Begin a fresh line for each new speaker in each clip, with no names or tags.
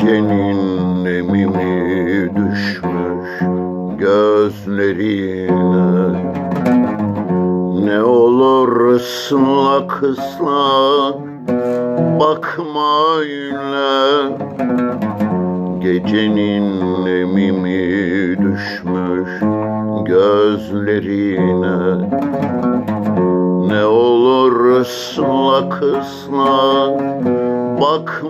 Gecenin nemimi düşmüş gözlerine. Ne olur ıslak ıslak bakma öyle. Gecenin nemimi düşmüş gözlerine. Ne olur ıslak ıslak bakma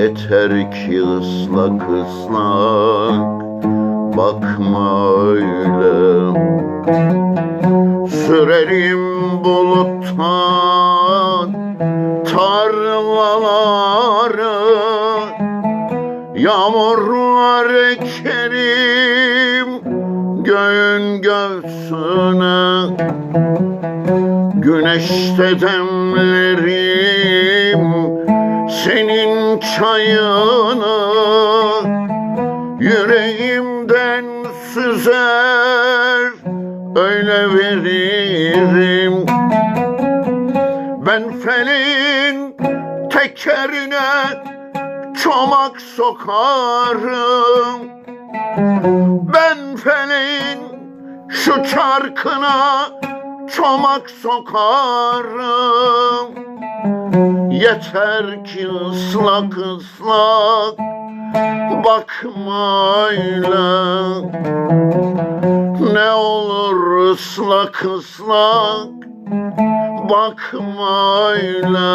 Yeter ki ıslak ıslak bakma öyle. Sürerim buluttan tarlaları Yağmurlar ekerim göğün göğsüne. Güneşte demlerim senin çayını Yüreğimden süzer öyle veririm. Ben felin tekerine çomak sokarım. Ben felin şu çarkına çomak sokarım Yeter ki ıslak ıslak bakma öyle. Ne olur ıslak ıslak bakma öyle.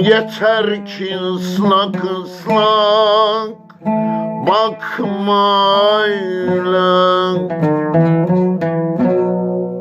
Yeter ki ıslak ıslak bakma öyle